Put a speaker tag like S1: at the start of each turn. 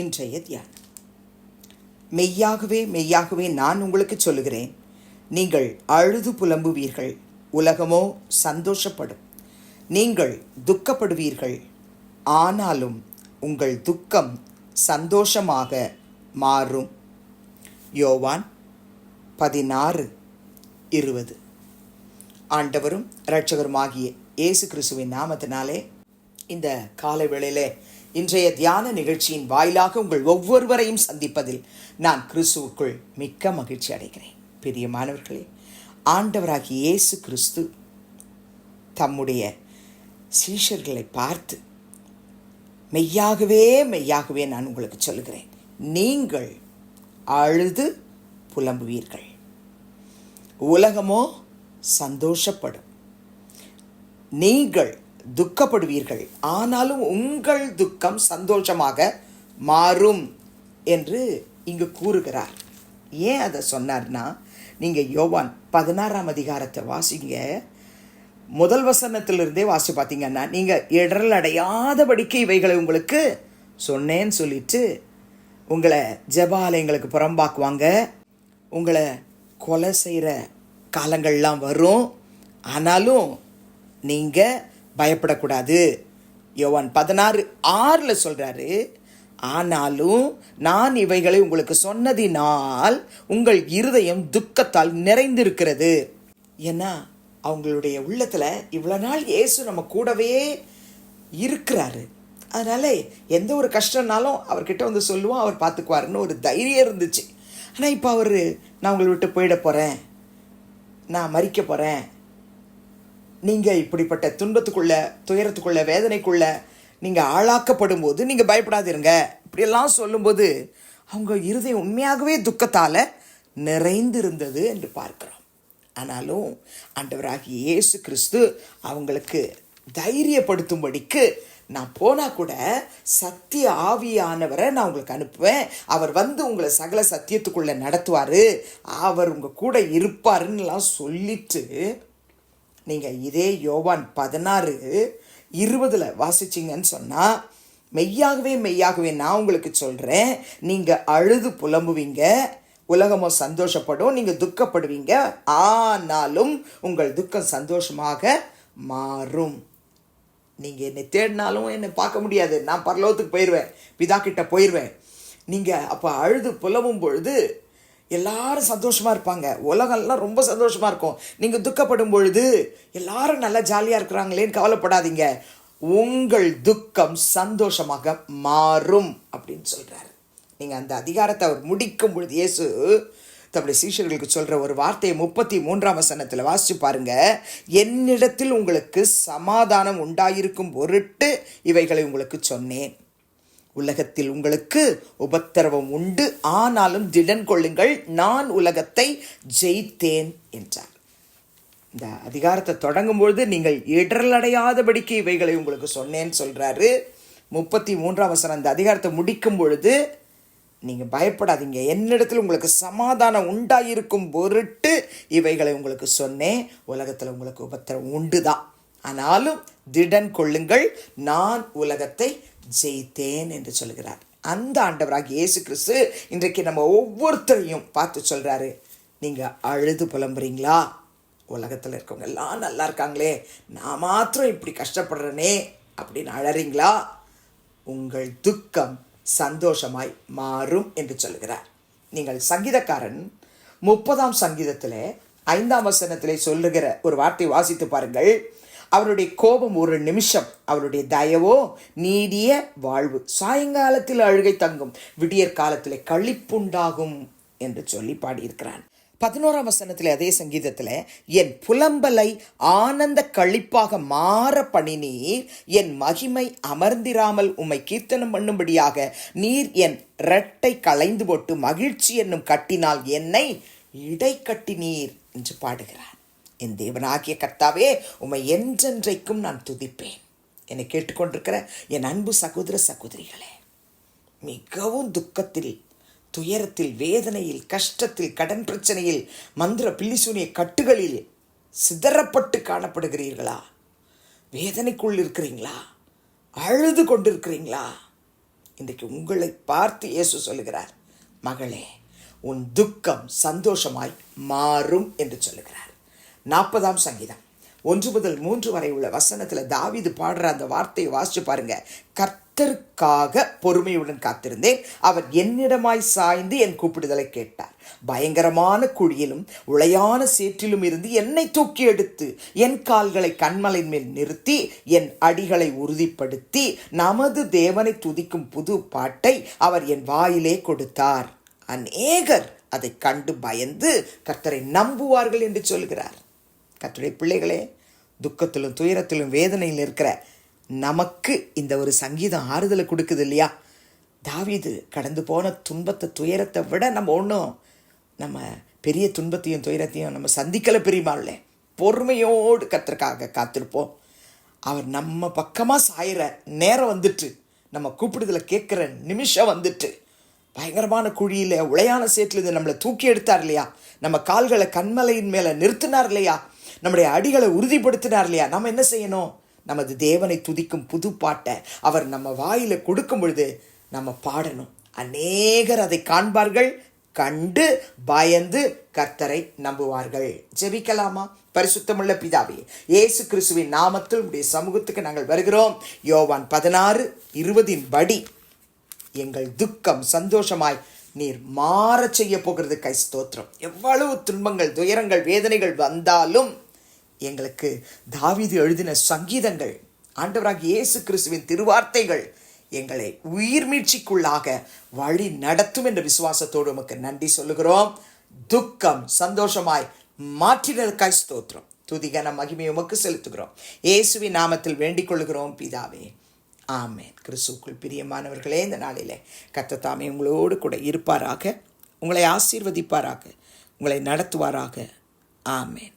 S1: இன்றைய தியானம். மெய்யாகவே மெய்யாகவே நான் உங்களுக்கு சொல்லுகிறேன். நீங்கள் அழுது புலம்புவீர்கள். உலகமோ சந்தோஷப்படும். நீங்கள் துக்கப்படுவீர்கள். ஆனாலும் உங்கள் துக்கம் சந்தோஷமாக மாறும். யோவான் பதினாறு இருபது. ஆண்டவரும் இரட்சகருமாகிய இயேசு கிறிஸ்துவின் நாமத்தினாலே இந்த காலை வேளையிலே இன்றைய தியான நிகழ்ச்சியின் வாயிலாக உங்கள் ஒவ்வொருவரையும் சந்திப்பதில் நான் கிறிஸ்துவுக்குள் மிக்க மகிழ்ச்சி அடைகிறேன். பிரியமானவர்களே ஆண்டவராகிய இயேசு கிறிஸ்து தம்முடைய சீஷர்களை பார்த்து மெய்யாகவே மெய்யாகவே நான் உங்களுக்கு சொல்லுகிறேன். நீங்கள் அழுது புலம்புவீர்கள். உலகமோ சந்தோஷப்படும். நீங்கள் துக்கப்படுவீர்கள். ஆனாலும் உங்கள் துக்கம் சந்தோஷமாக மாறும் என்று இங்கு கூறுகிறார். ஏன் அதை சொன்னார்னா நீங்கள் யோவான் பதினாறாம் அதிகாரத்தை வாசிங்க. முதல் வசனத்திலிருந்தே வாசி பார்த்தீங்கன்னா நீங்கள் இடரல் அடையாதபடிக்கு இவைகளை உங்களுக்கு சொன்னேன்னு சொல்லிட்டு உங்களை ஜபாலயங்களுக்கு புறம்பாக்குவாங்க. உங்களை கொலை செய்கிற காலங்கள்லாம் வரும். ஆனாலும் நீங்கள் பயப்படக்கூடாது. யோவான் பதினாறு ஆறில் சொல்கிறாரு ஆனாலும் நான் இவைகளை உங்களுக்கு சொன்னதினால் உங்கள் இருதயம் துக்கத்தால் நிறைந்திருக்கிறது. ஏன்னா அவங்களுடைய உள்ளத்தில் இவ்வளோ நாள் இயேசு நம்ம கூடவே இருக்கிறாரு. அதனால் எந்த ஒரு கஷ்டம்னாலும் அவர்கிட்ட வந்து சொல்லுவோம் அவர் பார்த்துக்குவாருன்னு ஒரு தைரியம் இருந்துச்சு. ஆனால் இப்போ அவர் நான் உங்களை விட்டு போயிட போகிறேன் நான் மறிக்க போகிறேன் நீங்கள் இப்படிப்பட்ட துன்பத்துக்குள்ள துயரத்துக்குள்ள வேதனைக்குள்ள நீங்கள் ஆளாக்கப்படும் போது நீங்கள் பயப்படாதிருங்க. இப்படியெல்லாம் சொல்லும்போது அவங்க இருதயம் உண்மையாகவே துக்கத்தால் நிறைந்திருந்தது என்று பார்க்கிறோம். ஆனாலும் ஆண்டவராகி இயேசு கிறிஸ்து அவங்களுக்கு தைரியப்படுத்தும்படிக்கு நான் போனால் கூட சத்திய ஆவியானவரை நான் உங்களுக்கு அனுப்புவேன். அவர் வந்து உங்களை சகல சத்தியத்துக்குள்ளே நடத்துவார். அவர் உங்கள் கூட இருப்பாருன்னுலாம் சொல்லிட்டு நீங்கள் இதே யோவான் பதினாறு இருபதில் வாசிச்சிங்கன்னு சொன்னால் மெய்யாகவே மெய்யாகவே நான் உங்களுக்கு சொல்கிறேன் நீங்கள் அழுது புலம்புவீங்க உலகமோ சந்தோஷப்படும் நீங்கள் துக்கப்படுவீங்க ஆனாலும் உங்கள் துக்கம் சந்தோஷமாக மாறும். நீங்கள் என்னை தேடினாலும் என்னை பார்க்க முடியாது. நான் பரலோகத்துக்கு போயிடுவேன் பிதா கிட்ட போயிடுவேன் நீங்கள் அப்போ அழுது புலவும் பொழுது எல்லாரும் சந்தோஷமாக இருப்பாங்க. உலகம்லாம் ரொம்ப சந்தோஷமாக இருக்கும். நீங்கள் துக்கப்படும் பொழுது எல்லாரும் நல்லா ஜாலியாக இருக்கிறாங்களேன்னு கவலைப்படாதீங்க. உங்கள் துக்கம் சந்தோஷமாக மாறும் அப்படின்னு சொல்கிறாரு நீங்கள் அந்த அதிகாரத்தை அவர் முடிக்கும் பொழுது இயேசு தம்முடைய சீஷர்களுக்கு சொல்கிற ஒரு வார்த்தையை முப்பத்தி மூன்றாம் வசனத்தில் வாசிச்சு பாருங்க. என்னிடத்தில் உங்களுக்கு சமாதானம் உண்டாயிருக்கும் பொருட்டு இவைகளை உங்களுக்கு சொன்னேன். உலகத்தில் உங்களுக்கு உபத்திரவம் உண்டு. ஆனாலும் திடன் கொள்ளுங்கள் நான் உலகத்தை ஜெயித்தேன் என்றார். இந்த அதிகாரத்தை தொடங்கும் பொழுது நீங்கள் இடரலடையாதபடிக்கு இவைகளை உங்களுக்கு சொன்னேன்னு சொல்கிறாரு முப்பத்தி மூன்றாம் வசனம் அந்த அதிகாரத்தை முடிக்கும் பொழுது நீங்கள் பயப்படாதீங்க. என்னிடத்தில் உங்களுக்கு சமாதானம் உண்டாயிருக்கும் பொருட்டு இவைகளை உங்களுக்கு சொன்னேன். உலகத்தில் உங்களுக்கு உபத்திரம் உண்டு தான் ஆனாலும் திடன் கொள்ளுங்கள் நான் உலகத்தை ஜெயித்தேன் என்று சொல்கிறார். அந்த ஆண்டவராக இயேசு கிறிஸ்து இன்றைக்கு நம்ம ஒவ்வொருத்தரையும் பார்த்து சொல்கிறாரு நீங்கள் அழுது புலம்புறீங்களா? உலகத்தில் இருக்கவங்க எல்லாம் நல்லா இருக்காங்களே. நான் மாத்திரம் இப்படி கஷ்டப்படுறேனே அப்படின்னு அழறீங்களா? உங்கள் துக்கம் சந்தோஷமாய் மாறும் என்று சொல்கிறார். நீங்கள் சங்கீதக்காரன் முப்பதாம் சங்கீதத்தில் ஐந்தாம் வசனத்திலே சொல்லுகிற ஒரு வார்த்தை வாசித்து பாருங்கள். அவருடைய கோபம் ஒரு நிமிஷம். அவருடைய தயவோ நீடிய வாழ்வு. சாயங்காலத்தில் அழுகை தங்கும். விடியற் காலத்தில் கழிப்புண்டாகும் என்று சொல்லி பாடியிருக்கிறான். பதினோராம் வசனத்தில் அதே சங்கீதத்தில் என் புலம்பலை ஆனந்த கழிப்பாக மாற பண்ணினீர் என் மகிமை அமர்ந்திராமல் உம்மை கீர்த்தனம் பண்ணும்படியாக நீர் என் இரட்டை களைந்து போட்டு மகிழ்ச்சி என்னும் கட்டினால் என்னை இடை கட்டினீர் என்று பாடுகிறார் என் தேவனாகிய கர்த்தாவே உம்மை என்றென்றைக்கும் நான் துதிப்பேன். என்னை கேட்டுக்கொண்டிருக்கிற என் அன்பு சகோதர சகோதரிகளே மிகவும் துக்கத்தில் துயரத்தில் வேதனையில் கஷ்டத்தில் கடன் பிரச்சனையில் மந்திர பில்லிசூனிய கட்டுகளில் சிதறப்பட்டு காணப்படுகிறீர்களா? வேதனைக்குள் இருக்கிறீங்களா? அழுது கொண்டிருக்கிறீங்களா? இன்றைக்கு உங்களை பார்த்து இயேசு சொல்லுகிறார் மகளே உன் துக்கம் சந்தோஷமாய் மாறும் என்று சொல்லுகிறார். நாற்பதாம் சங்கீதம். ஒன்று முதல் மூன்று வரை உள்ள வசனத்தில் தாவிது பாடுற அந்த வார்த்தையை வாசிச்சு பாருங்க. கர்த்தருக்காக பொறுமையுடன் காத்திருந்தேன். அவர் என்னிடமாய் சாய்ந்து என் கூப்பிடுதலை கேட்டார். பயங்கரமான குழியிலும் உளையான சேற்றிலும் இருந்து என்னை தூக்கி எடுத்து என் கால்களை கண்மலையின் மேல் நிறுத்தி என் அடிகளை உறுதிப்படுத்தி நமது தேவனை துதிக்கும் புது பாட்டை அவர் என் வாயிலே கொடுத்தார். அநேகர் அதை கண்டு பயந்து கர்த்தரை நம்புவார்கள் என்று சொல்கிறார். கத்துடைய பிள்ளைகளே துக்கத்திலும் துயரத்திலும் வேதனையில் இருக்கிற நமக்கு இந்த ஒரு சங்கீதம் ஆறுதலை கொடுக்குது இல்லையா? தாவிது கடந்து போன துன்பத்தை துயரத்தை விட நம்ம ஒன்றும் நம்ம பெரிய துன்பத்தையும் துயரத்தையும் நம்ம சந்திக்கலை பெரியமாள்ல பொறுமையோடு கத்திற்காக காத்திருப்போம். அவர் நம்ம பக்கமாக சாயிற நேரம் வந்துட்டு நம்ம கூப்பிடுதலை கேட்குற நிமிஷம் வந்துட்டு பயங்கரமான குழியில் உளையான சேற்றுல இது நம்மளை தூக்கி எடுத்தார் இல்லையா? நம்ம கால்களை கண்மலையின் மேலே நிறுத்தினார் இல்லையா? நம்முடைய அடிகளை உறுதிப்படுத்தினார் இல்லையா நம்ம என்ன செய்யணும்? நமது தேவனை துதிக்கும் புது பாட்டை அவர் நம்ம வாயில் கொடுக்கும் பொழுது நம்ம பாடணும். அநேகர் அதை காண்பார்கள் கண்டு பயந்து கர்த்தரை நம்புவார்கள். ஜெபிக்கலாமா? பரிசுத்தமுள்ள பிதாவே இயேசு கிறிஸ்துவின் நாமத்தில் உடைய சமூகத்துக்கு நாங்கள் வருகிறோம். யோவான் பதினாறு இருபதின் படி எங்கள் துக்கம் சந்தோஷமாய் நீர் மாறச் செய்ய போகிறது. கை ஸ்தோத்திரம். எவ்வளவு துன்பங்கள் துயரங்கள் வேதனைகள் வந்தாலும் எங்களுக்கு தாவிது எழுதின சங்கீதங்கள் ஆண்டவராக இயேசு கிறிஸ்துவின் திருவார்த்தைகள் எங்களை உயிர் மீட்சிக்குள்ளாக வழி நடத்தும் என்ற விசுவாசத்தோடு உமக்கு நன்றி சொல்லுகிறோம். துக்கம் சந்தோஷமாய் மாற்றினருக்காய் ஸ்தோத்திரம். துதிகன மகிமை உமக்கு செலுத்துகிறோம். இயேசுவின் நாமத்தில் வேண்டிக் கொள்கிறோம் பிதாவே. ஆமேன். கிறிஸ்துக்குள் பிரியமானவர்களே இந்த நாளிலே கத்தத்தாமே உங்களோடு கூட இருப்பாராக. உங்களை ஆசீர்வதிப்பாராக. உங்களை நடத்துவாராக. ஆமேன்.